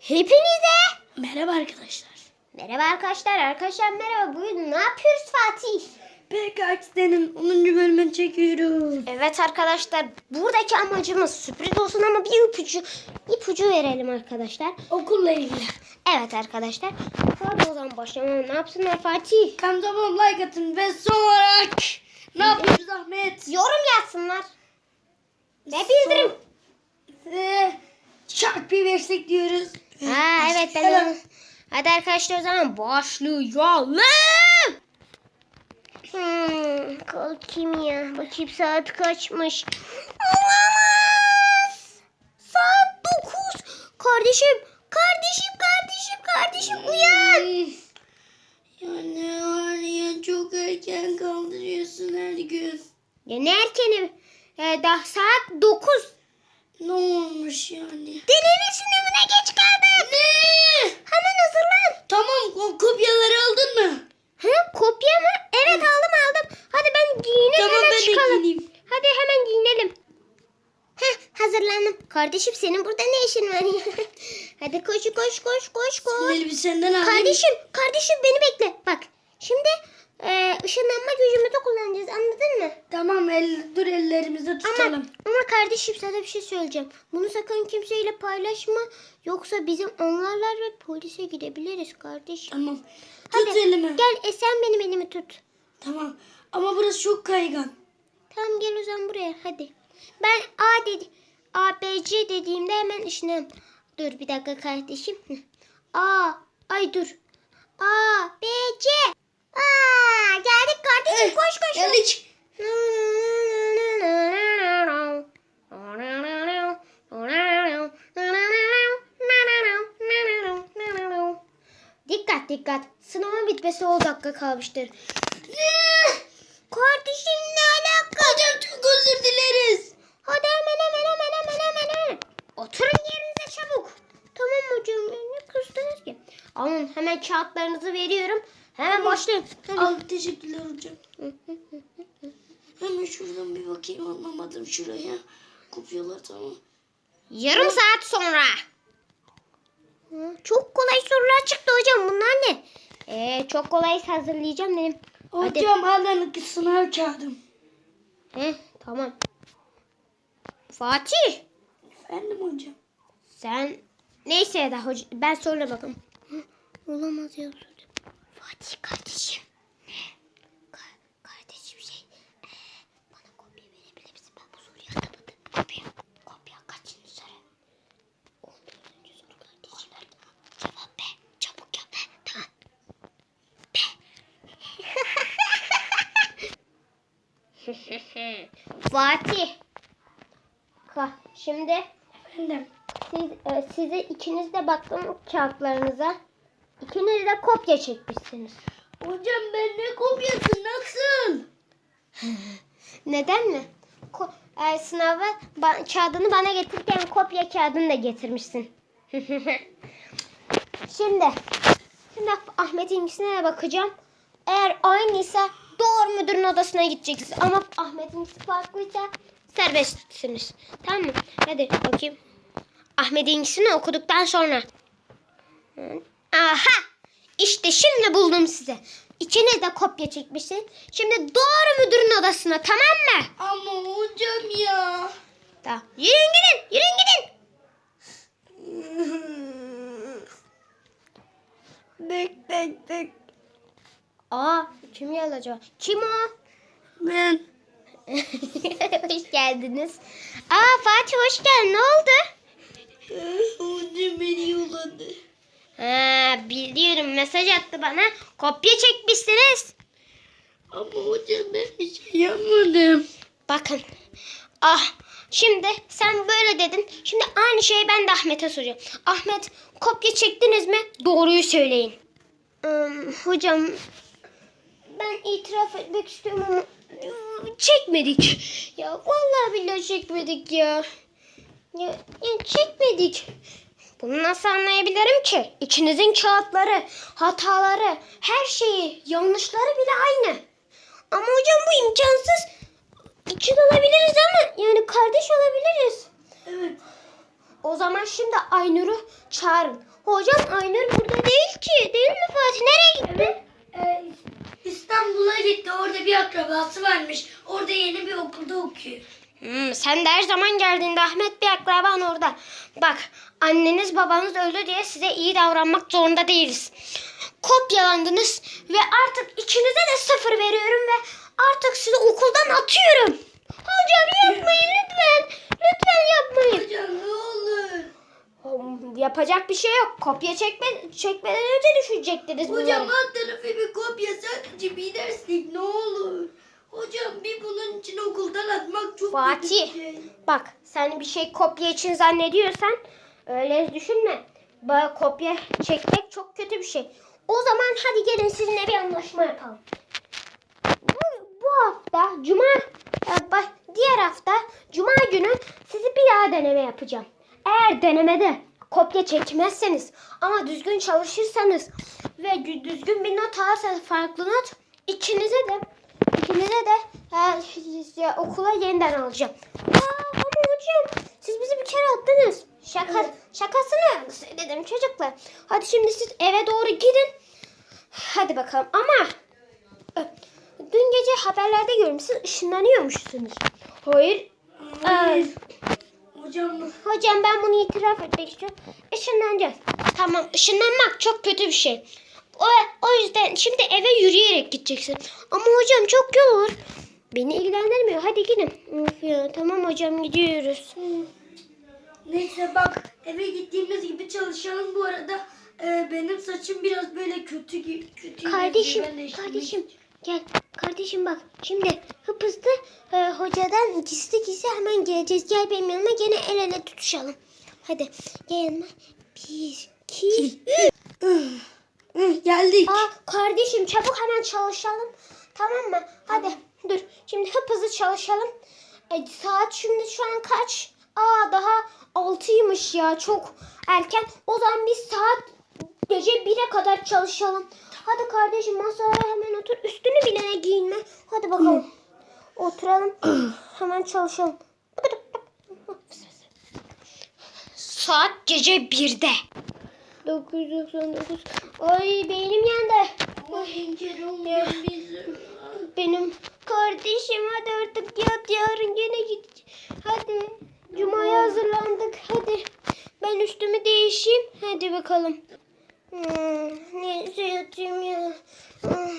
Hepinize Merhaba arkadaşlar. merhaba arkadaşlar. Arkadaşlar merhaba. Bugün ne yapıyoruz Fatih? PKX'denin 10. bölümünü çekiyoruz. Evet arkadaşlar buradaki amacımız sürpriz olsun ama bir ipucu ipucu verelim arkadaşlar. Okulla ilgili. Evet arkadaşlar. Hadi o zaman başlayalım. Ne yapsınlar Fatih? Kanalıma like atın ve son olarak ne yapıyoruz Ahmet? Yorum yazsınlar. Ve bildirim. Ve şarkı versek diyoruz. Ha evet ben onu- Hadi arkadaşlar o zaman başlayalım. Hmm, kalkayım ya. Bakayım saat kaçmış. Olamaz. Saat 9. Kardeşim, kardeşim, kardeşim, kardeşim uyan. Yani var ya çok erken kaldırıyorsun her gün. Ya ne erkeni? Ee, daha saat 9. Ne olmuş yani? Deneme sınavına geç kaldın. Ne? Hemen hazırlan. Tamam o kopyaları aldın mı? He, kopya mı? Evet aldım aldım. Hadi ben giyinelim Tamam ben de çıkalım. giyineyim. Hadi hemen giyinelim. Heh hazırlandım. Kardeşim senin burada ne işin var ya? Hadi koş koş koş koş koş. Elbisenden aldın. Kardeşim kardeşim beni bekle. Bak şimdi e, ışınlanma gücümüzü kullanacağız anladın mı? Tamam el, dur ellerimizi Ama, tutalım. ama kardeşim sana bir şey söyleyeceğim. Bunu sakın kimseyle paylaşma. Yoksa bizim onlarlar ve polise gidebiliriz kardeşim. Tamam. Tut Hadi elimi. gel e, sen benim elimi tut. Tamam. Ama burası çok kaygan. Tamam gel o zaman buraya hadi. Ben A dedi. A, B, C dediğimde hemen ışınlan. Dur bir dakika kardeşim. A. Ay dur. A, B, C. Aa, geldik kardeşim koş koş. Geldik. Dikkat dikkat. Sınavın bitmesi 10 dakika kalmıştır. Kardeşim ne alaka? Hocam çok özür dileriz. Hadi hemen hemen hemen hemen hemen hemen. Oturun yerinize çabuk. Tamam hocam ne kızdınız ki? Alın hemen kağıtlarınızı veriyorum. Hemen başlayın. Hadi. Al teşekkürler hocam. Hemen şuradan bir bakayım anlamadım şuraya. Kopyalar tamam. Yarım saat sonra. Hı, Çok kolay sorular çıktı hocam. Bunlar ne? Ee, çok kolay hazırlayacağım dedim. Hocam alın sınav kağıdım. Heh, tamam. Fatih. Efendim hocam. Sen neyse ya da hoca ben sonra bakalım. Olamaz ya. Fatih kardeşim. Ne? Ka- kardeşim şey. ee, bana kopya verebilir misin? Ben bu soruyu anlamadım. Kopya. Kopya kaçıncı soru? 14. soru kardeşim. Cevap B. Çabuk yap. Tamam. B. Fatih. Ka- Şimdi Efendim. siz, e, size ikiniz de baktım kağıtlarınıza. İkiniz de kopya çekmişsiniz. Hocam ben ne kopyası nasıl? Neden mi? Ko- e, sınava ba- kağıdını bana getirirken kopya kağıdını da getirmişsin. şimdi şimdi Ahmet'inkisine de bakacağım. Eğer aynıysa doğru müdürün odasına gideceksiniz. Ama Ahmet'inkisi farklıysa serbestsiniz. Tamam mı? Hadi bakayım. Ahmet'inkisini okuduktan sonra. Aha! İşte şimdi buldum size. İçine de kopya çekmişsin. Şimdi doğru müdürün odasına tamam mı? Ama hocam ya. Tamam. Yürüyün gidin. Yürüyün gidin. Tek tek tek. Aa kim geldi acaba? Kim o? Ben. hoş geldiniz. Aa Fatih hoş geldin. Ne oldu? Hocam beni yolladı. Ha, biliyorum mesaj attı bana. Kopya çekmişsiniz. Ama hocam ben bir şey yapmadım. Bakın. Ah şimdi sen böyle dedin. Şimdi aynı şeyi ben de Ahmet'e soracağım. Ahmet kopya çektiniz mi? Doğruyu söyleyin. Hmm, hocam ben itiraf etmek istiyorum ama çekmedik. Ya vallahi billahi çekmedik ya. Ya, ya çekmedik. Bunu nasıl anlayabilirim ki? İçinizin kağıtları, hataları, her şeyi, yanlışları bile aynı. Ama hocam bu imkansız. İki de olabiliriz ama yani kardeş olabiliriz. Evet. O zaman şimdi Aynur'u çağırın. Hocam Aynur burada değil ki. Değil mi Fatih? Nereye gitti? Ee, İstanbul'a gitti. Orada bir akrabası varmış. Orada yeni bir okulda okuyor. Hmm, sen de her zaman geldiğinde Ahmet bir akraban orada. Bak anneniz babanız öldü diye size iyi davranmak zorunda değiliz. Kopyalandınız ve artık ikinize de sıfır veriyorum ve artık sizi okuldan atıyorum. Hocam yapmayın lütfen. Lütfen yapmayın. Hocam ne olur. Yapacak bir şey yok. Kopya çekme, çekmeden önce düşürecektiniz bunları. Hocam alt tarafı bir kopya sadece bir derslik ne olur. Hocam bir bunun için okuldan atmak çok Fatih. bir şey. Bak sen bir şey kopya için zannediyorsan öyle düşünme. Böyle kopya çekmek çok kötü bir şey. O zaman hadi gelin sizinle bir anlaşma yapalım. Bu, bu hafta cuma e, bak, diğer hafta cuma günü sizi bir daha deneme yapacağım. Eğer denemede kopya çekmezseniz ama düzgün çalışırsanız ve gü- düzgün bir not alırsanız farklı not ikinize de ikinize de e, okula yeniden alacağım. Aa, ama hocam siz bizi bir kere attınız. Şaka, Evet. şakasını söyledim çocuklar. Hadi şimdi siz eve doğru gidin. Hadi bakalım ama dün gece haberlerde görmüş siz ışınlanıyormuşsunuz. Hayır. Hayır. Ee, Hocam Hocam ben bunu itiraf etmek istiyorum. Işınlanacağız. Tamam ışınlanmak çok kötü bir şey. O, o yüzden şimdi eve yürüyerek gideceksin. Ama hocam çok yol olur. Beni ilgilendirmiyor. Hadi gidin. Of ya, tamam hocam gidiyoruz. neyse bak eve gittiğimiz gibi çalışalım bu arada. e, benim saçım biraz böyle kötü gibi. Kötü Kardeşim, Ben de kardeşim gel. Kardeşim bak şimdi hıp hızlı e, hocadan gizli gizli hemen geleceğiz. Gel benim yanıma gene el ele tutuşalım. Hadi gel yanıma. Bir, iki, üç. Geldik. Aa, kardeşim çabuk hemen çalışalım. Tamam mı? Hadi dur. Şimdi hıp hızlı çalışalım. E, saat şimdi şu an kaç? Aa daha altıymış ya çok erken. O zaman biz saat gece 1'e kadar çalışalım. Hadi kardeşim masaya hemen otur. Bile giyinme. Hadi bakalım. Oturalım. hemen çalışalım. Saat gece 1'de. 999. Ay beynim yandı. Benim kardeşim hadi artık yat yarın gene git. Hadi Cuma'ya hazırlandık hadi. Ben üstümü değişeyim. Hadi bakalım. Hmm, neyse yatayım ya. Hmm,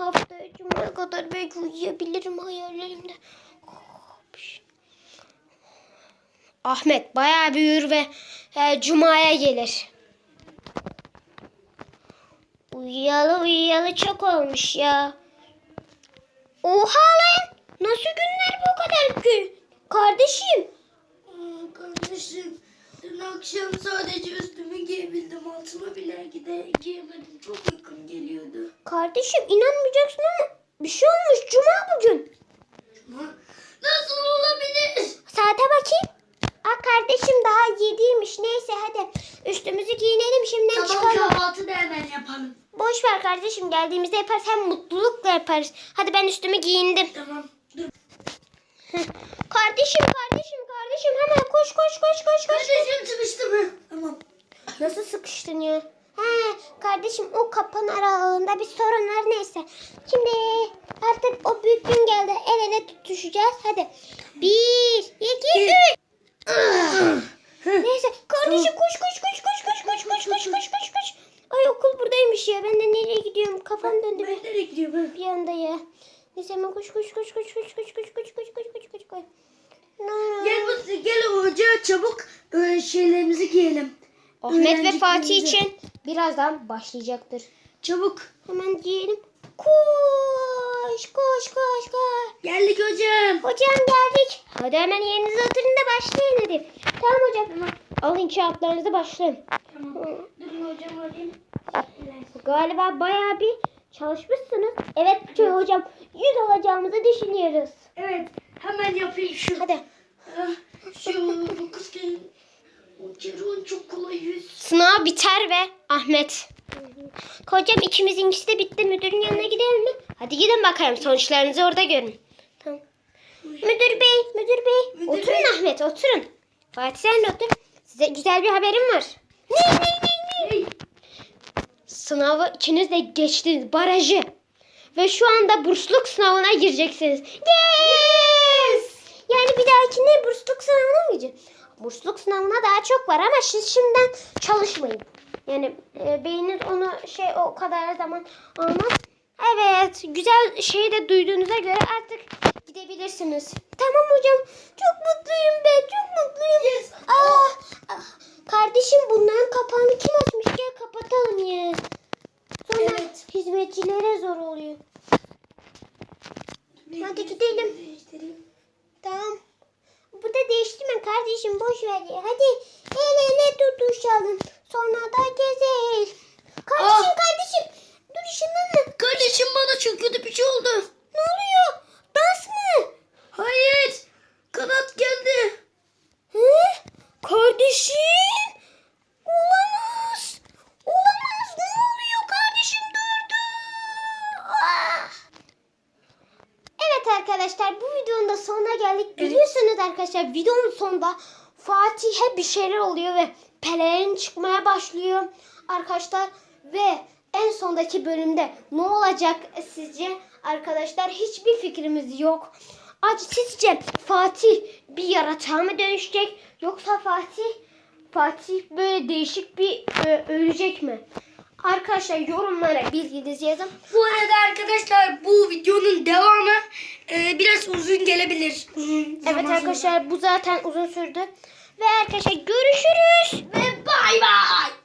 haftaya Cuma'ya kadar belki uyuyabilirim hayallerimde. Ahmet bayağı büyür ve e, Cuma'ya gelir. Uyuyalı uyuyalı çok olmuş ya. Oha lan! Nasıl günler bu kadar gün? Kardeşim. Kardeşim dün akşam sadece üstümü giyebildim. Altıma bile gide giyemedim. Çok uykum geliyordu. Kardeşim inanmayacaksın ama bir şey olmuş. Cuma bugün. Ama nasıl olabilir? Saate bakayım. Aa kardeşim daha yediymiş. Neyse hadi üstümüzü giyinelim şimdiden Tamam çıkalım. kahvaltı da hemen yapalım. Boş ver kardeşim geldiğimizde yaparız hem mutlulukla yaparız. Hadi ben üstümü giyindim. Tamam. Dur. Kardeşim kardeşim kardeşim hemen koş koş koş koş koş. Kardeşim sıkıştı mı? Tamam. Nasıl sıkıştın ya? He kardeşim o kapının aralığında bir sorun var neyse. Şimdi artık o büyük gün geldi. El ele tutuşacağız. Hadi. Bir, iki, üç. neyse kardeşim koş koş koş koş koş koş koş koş koş koş koş. Ay okul buradaymış ya. Ben de nereye gidiyorum? Kafam döndü Ben nereye gidiyorum? bir anda ya. Neyse hemen koş koş koş koş koş koş koş koş koş koş koş koş koş. Bu gel hoca çabuk e, şeylerimizi giyelim. Ahmet ve Fatih için birazdan başlayacaktır. Çabuk. Hemen giyelim. Koş koş koş koş. Geldik hocam. Hocam geldik. Hadi hemen yerinize oturun da başlayın hadi. Tamam hocam. Alın kağıtlarınızı başlayın. Tamam. Durun hocam alayım. Galiba bayağı bir çalışmışsınız. Evet hocam 100 alacağımızı düşünüyoruz. Evet. Hemen yapayım şu. Hadi. Şu bu kız gel. O Cerun çok kolay yüz. Sınav biter ve Ahmet. Hocam ikimizinkisi de bitti. Müdürün yanına gidelim mi? Hadi gidin bakalım. Sonuçlarınızı orada görün. Tamam. Müdür bey, müdür bey. Müdür oturun bey. Ahmet, oturun. Fatih sen de otur. Size güzel bir haberim var. Ne ne ne ne? Sınavı ikiniz de geçtiniz. Barajı. Ve şu anda bursluluk sınavına gireceksiniz. Yes! Yani bir dahakine bursluluk sınavına mı gireceksiniz? Bursluluk sınavına daha çok var ama siz şimdiden çalışmayın. Yani e, beyniniz onu şey o kadar zaman olmaz. Evet, güzel şeyi de duyduğunuza göre artık gidebilirsiniz. Tamam hocam. Çok mutluyum ben. Çok mutluyum. Ah, ah. Kardeşim bunların kapağını kim açmış? Gel kapatalım ya. Sonra Evet. hizmetçilere zor oluyor. Hadi gidelim. Değiştireyim. Tamam. Burada değiştirme kardeşim boş ver ya. Hadi el ele tutuşalım. Sonra da gezelim. Kardeşim Ah. kardeşim. Dur ışınlanma. Kardeşim bana çok kötü bir şey oldu. Ne oluyor? Dans mı? Hayır. Kanat arkadaşlar videonun sonunda Fatih'e bir şeyler oluyor ve pelerin çıkmaya başlıyor arkadaşlar ve en sondaki bölümde ne olacak sizce arkadaşlar hiçbir fikrimiz yok. Acı sizce Fatih bir yaratığa mı dönüşecek yoksa Fatih Fatih böyle değişik bir e, ölecek mi? Arkadaşlar yorumlara bilginizi yazın. Bu arada arkadaşlar bu videonun devamı e, biraz uzun gelebilir. Uzun Evet arkadaşlar bu zaten uzun sürdü. Ve arkadaşlar görüşürüz. Ve bay bay.